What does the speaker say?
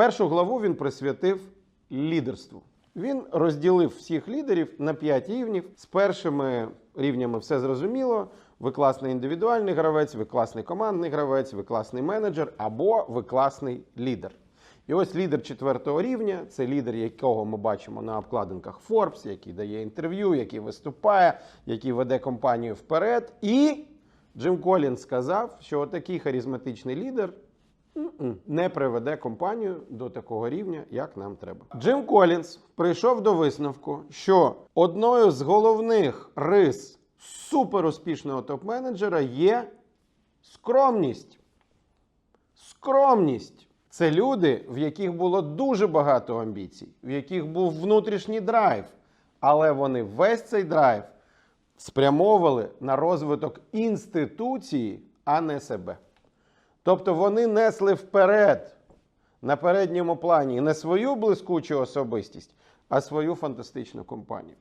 Першу главу він присвятив лідерству. Він розділив всіх лідерів на п'ять рівнів. З першими рівнями все зрозуміло. Ви класний індивідуальний гравець, ви класний командний гравець, ви класний менеджер або ви класний лідер. І ось лідер четвертого рівня це лідер, якого ми бачимо на обкладинках Forbes, який дає інтерв'ю, який виступає, який веде компанію вперед. І Джим Колінс сказав, що такий харизматичний лідер не приведе компанію до такого рівня, як нам треба. Джим Колінс прийшов до висновку, що одною з головних рис суперуспішного топ-менеджера є скромність. Скромність це люди, в яких було дуже багато амбіцій, в яких був внутрішній драйв, але вони весь цей драйв спрямовували на розвиток інституції, а не себе. Тобто вони несли вперед на передньому плані не свою блискучу особистість, а свою фантастичну компанію.